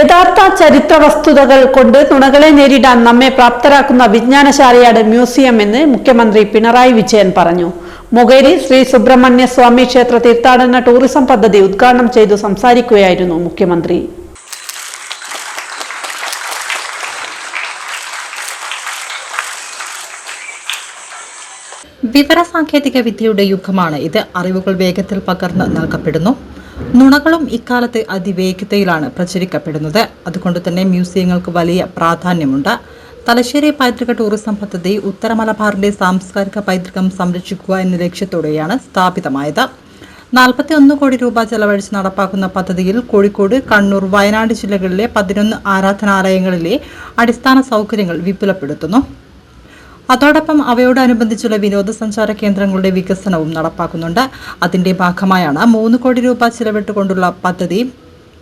യഥാർത്ഥ ചരിത്ര വസ്തുതകൾ കൊണ്ട് നുണകളെ നേരിടാൻ നമ്മെ പ്രാപ്തരാക്കുന്ന വിജ്ഞാനശാലയാണ് മ്യൂസിയം എന്ന് മുഖ്യമന്ത്രി പിണറായി വിജയൻ പറഞ്ഞു. മുഗേരി ശ്രീ സുബ്രഹ്മണ്യ സ്വാമി ക്ഷേത്ര തീർത്ഥാടന ടൂറിസം പദ്ധതി ഉദ്ഘാടനം ചെയ്തു സംസാരിക്കുകയായിരുന്നു മുഖ്യമന്ത്രി. വിവരസാങ്കേതിക വിദ്യയുടെ യുഗമാണ് ഇത്. അറിവുകൾ വേഗത്തിൽ പകർന്ന് നൽകപ്പെടുന്നു. നുണകളും ഇക്കാലത്ത് അതിവേഗതയിലാണ് പ്രചരിക്കപ്പെടുന്നത്. അതുകൊണ്ട് തന്നെ മ്യൂസിയങ്ങൾക്ക് വലിയ പ്രാധാന്യമുണ്ട്. തലശ്ശേരി പൈതൃക ടൂറിസം പദ്ധതി ഉത്തര മലബാറിന്റെ സാംസ്കാരിക പൈതൃകം സംരക്ഷിക്കുക എന്ന ലക്ഷ്യത്തോടെയാണ് സ്ഥാപിതമായത്. നാൽപ്പത്തി ഒന്ന് കോടി രൂപ ചെലവഴിച്ച് നടപ്പാക്കുന്ന പദ്ധതിയിൽ കോഴിക്കോട് കണ്ണൂർ വയനാട് ജില്ലകളിലെ പതിനൊന്ന് ആരാധനാലയങ്ങളിലെ അടിസ്ഥാന സൗകര്യങ്ങൾ വിപുലപ്പെടുത്തുന്നു. അതോടൊപ്പം അവയോടനുബന്ധിച്ചുള്ള വിനോദസഞ്ചാര കേന്ദ്രങ്ങളുടെ വികസനവും നടപ്പാക്കുന്നുണ്ട്. അതിന്റെ ഭാഗമായാണ് മൂന്ന് കോടി രൂപ ചിലവിട്ടുകൊണ്ടുള്ള പദ്ധതി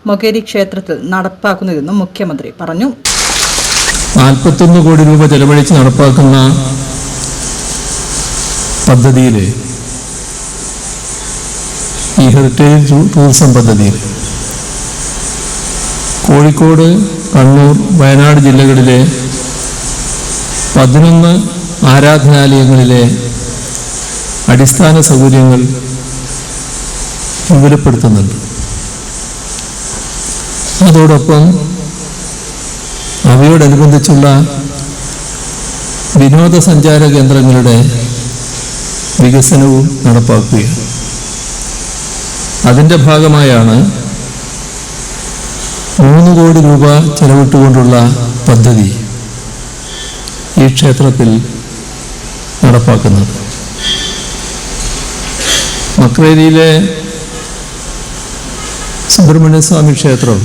മൊകേരി ക്ഷേത്രത്തിൽ നടപ്പാക്കുന്നതെന്നും മുഖ്യമന്ത്രി പറഞ്ഞു. നാൽപ്പത്തൊന്ന് കോടി രൂപ ചെലവഴിച്ച് നടപ്പാക്കുന്ന പദ്ധതിയിൽ ഈ ഹെറിറ്റേജ് ടൂറിസം പദ്ധതിയിൽ കോഴിക്കോട് കണ്ണൂർ വയനാട് ജില്ലകളിലെ പതിനൊന്ന് ആരാധനാലയങ്ങളിലെ അടിസ്ഥാന സൗകര്യങ്ങൾ വിപുലപ്പെടുത്തുന്നുണ്ട്. അതോടൊപ്പം അവയോടനുബന്ധിച്ചുള്ള വിനോദസഞ്ചാര കേന്ദ്രങ്ങളുടെ വികസനവും നടപ്പാക്കുകയാണ്. അതിന്റെ ഭാഗമായാണ് മൂന്ന് കോടി രൂപ ചെലവിട്ടുകൊണ്ടുള്ള പദ്ധതി ഈ ക്ഷേത്രത്തിൽ നടപ്പാക്കുന്നത്. മക്രേരിയിലെ സുബ്രഹ്മണ്യസ്വാമി ക്ഷേത്രം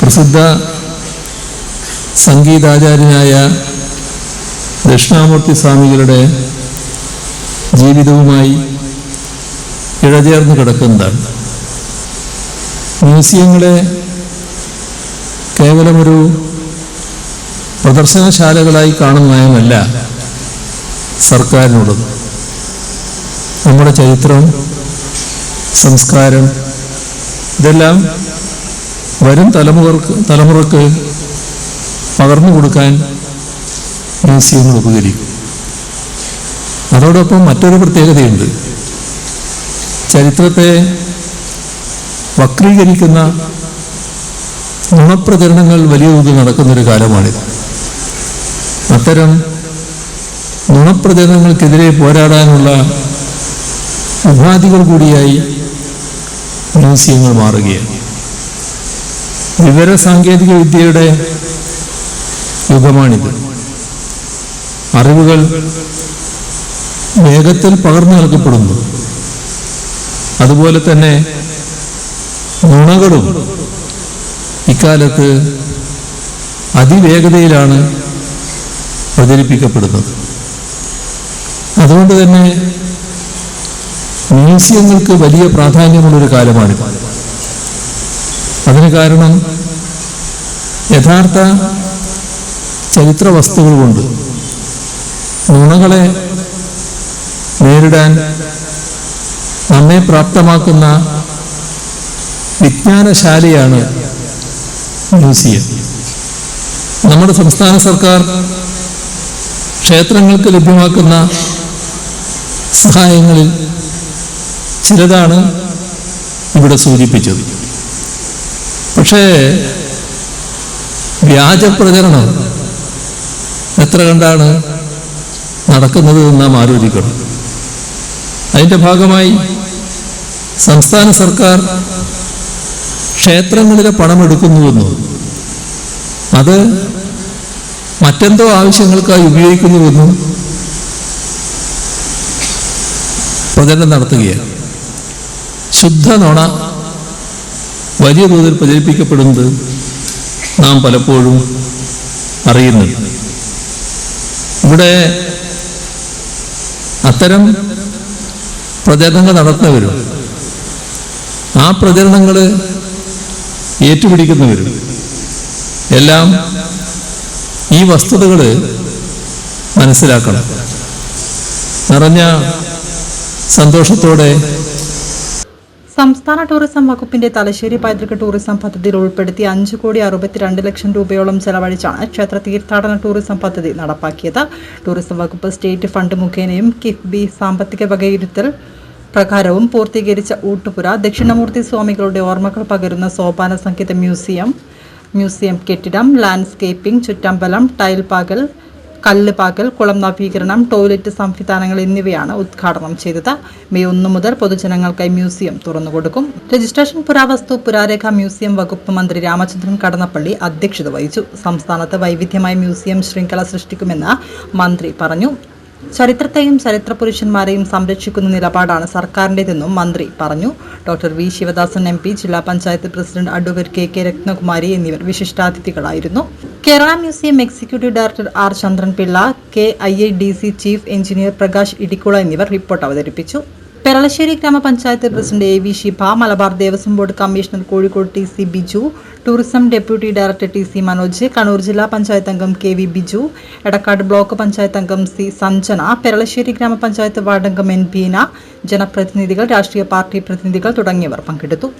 പ്രസിദ്ധ സംഗീതാചാര്യനായ ദക്ഷിണാമൂർത്തി സ്വാമികളുടെ ജീവിതവുമായി ഇഴചേർന്ന് കിടക്കുന്നതാണ്. മ്യൂസിയങ്ങളെ കേവലമൊരു പ്രദർശനശാലകളായി കാണുന്ന സർക്കാരിനുള്ളത് നമ്മുടെ ചരിത്രം സംസ്കാരം ഇതെല്ലാം വരും തലമുറയ്ക്ക് തലമുറയ്ക്ക് പകർന്നു കൊടുക്കാൻ മ്യൂസിയങ്ങൾ ഉപകരിക്കും. അതോടൊപ്പം മറ്റൊരു പ്രത്യേകതയുണ്ട്. ചരിത്രത്തെ വക്രീകരിക്കുന്ന നുണപ്രചരണങ്ങൾ വലിയ തോതിൽ നടക്കുന്നൊരു കാലമാണിത്. അത്തരം നുണപ്രചരണങ്ങൾക്കെതിരെ പോരാടാനുള്ള ഉപാധികൾ കൂടിയായി മ്യൂസിയങ്ങൾ മാറുകയാണ്. വിവര സാങ്കേതിക വിദ്യയുടെ യുഗമാണിത്. അറിവുകൾ വേഗത്തിൽ പകർന്നു നൽകപ്പെടുന്നു. അതുപോലെ തന്നെ നുണകളും ഇക്കാലത്ത് അതിവേഗതയിലാണ് പ്രചരിപ്പിക്കപ്പെടുന്നത്. അതുകൊണ്ട് തന്നെ മ്യൂസിയങ്ങൾക്ക് വലിയ പ്രാധാന്യമുള്ളൊരു കാലമാണ്. അതിന് കാരണം യഥാർത്ഥ ചരിത്ര വസ്തുക്കൾ കൊണ്ട് നുണകളെ നേരിടാൻ നമ്മെ പ്രാപ്തമാക്കുന്ന വിജ്ഞാനശാലയാണ് മ്യൂസിയം. നമ്മുടെ സംസ്ഥാന സർക്കാർ ക്ഷേത്രങ്ങൾക്ക് ലഭ്യമാക്കുന്ന സഹായങ്ങളിൽ ചിലതാണ് ഇവിടെ സൂചിപ്പിച്ചത്. പക്ഷേ വ്യാജപ്രചരണം എത്ര കണ്ടാണ് നടക്കുന്നത് എന്ന് നാം ആലോചിക്കണം. അതിന്റെ ഭാഗമായി സംസ്ഥാന സർക്കാർ ക്ഷേത്രങ്ങളിലെ പണം എടുക്കുന്നുവെന്നും അത് മറ്റെന്തോ ആവശ്യങ്ങൾക്കായി ഉപയോഗിക്കുന്നുവെന്നും പ്രചരണം നടത്തുകയാണ്. ശുദ്ധ നുണ വലിയ തോതിൽ പ്രചരിപ്പിക്കപ്പെടുന്നത് നാം പലപ്പോഴും അറിയുന്നുണ്ട്. ഇവിടെ അത്തരം പ്രചരണങ്ങൾ നടത്തുന്നവരും ആ പ്രചരണങ്ങൾ ഏറ്റുപിടിക്കുന്നവരും എല്ലാം ഈ വസ്തുതകൾ മനസ്സിലാക്കണം. നിറഞ്ഞ സന്തോഷത്തോടെ. സംസ്ഥാന ടൂറിസം വകുപ്പിന്റെ തലശ്ശേരി പൈതൃക ടൂറിസം പദ്ധതിയിൽ ഉൾപ്പെടുത്തി അഞ്ചു കോടി അറുപത്തിരണ്ട് ലക്ഷം രൂപയോളം ചെലവഴിച്ചാണ് ക്ഷേത്ര തീർത്ഥാടന ടൂറിസം പദ്ധതി നടപ്പാക്കിയത്. ടൂറിസം വകുപ്പ് സ്റ്റേറ്റ് ഫണ്ട് മുഖേനയും കിഫ്ബി സാമ്പത്തിക വകയിരുത്തൽ പ്രകാരവും പൂർത്തീകരിച്ച ഊട്ടുപുര ദക്ഷിണമൂർത്തി സ്വാമികളുടെ ഓർമ്മകൾ പകരുന്ന സോപാന സംഗീത മ്യൂസിയം മ്യൂസിയം കെട്ടിടം ലാൻഡ്സ്കേപ്പിംഗ് ചുറ്റമ്പലം ടൈൽ പാകൽ കല്ല് പാക്കൽ കുളം നവീകരണം ടോയ്ലറ്റ് സംവിധാനങ്ങൾ എന്നിവയാണ് ഉദ്ഘാടനം ചെയ്തത്. മെയ് ഒന്ന് മുതൽ പൊതുജനങ്ങൾക്കായി മ്യൂസിയം തുറന്നുകൊടുക്കും. രജിസ്ട്രേഷൻ പുരാവസ്തു പുരാരേഖ മ്യൂസിയം വകുപ്പ് മന്ത്രി രാമചന്ദ്രൻ കടന്നപ്പള്ളി അധ്യക്ഷത വഹിച്ചു. സംസ്ഥാനത്ത് വൈവിധ്യമായ മ്യൂസിയം ശൃംഖല സൃഷ്ടിക്കുമെന്ന് മന്ത്രി പറഞ്ഞു. ചരിത്രത്തെയും ചരിത്ര പുരുഷന്മാരെയും സംരക്ഷിക്കുന്ന നിലപാടാണ് സർക്കാരിന്റെതെന്നും മന്ത്രി പറഞ്ഞു. ഡോക്ടർ വി ശിവദാസൻ എം ജില്ലാ panchayat president advocate K K Ratnakumari എന്നിവർ വിശിഷ്ടാതിഥികളായിരുന്നു. Kerala museum executive director R Chandranpillai K I I D C chief engineer Prakash Idicula എന്നിവർ റിപ്പോർട്ട് അവതരിപ്പിച്ചു. പെരളശ്ശേരി ഗ്രാമപഞ്ചായത്ത് president A V Shibha Malabar Devaswom board commissioner Kozhikode T C Biju tourism deputy director T C Manoj Kannur ജില്ലാ പഞ്ചായത്ത് അംഗം K V Biju Edakkad block panchayat അംഗം C Sanjana Peralassery ഗ്രാമപഞ്ചായത്ത് വാർഡംഗം N Beena ജനപ്രതിനിധികൾ രാഷ്ട്രീയ party പ്രതിനിധികൾ തുടങ്ങിയവർ പങ്കെടുത്തു.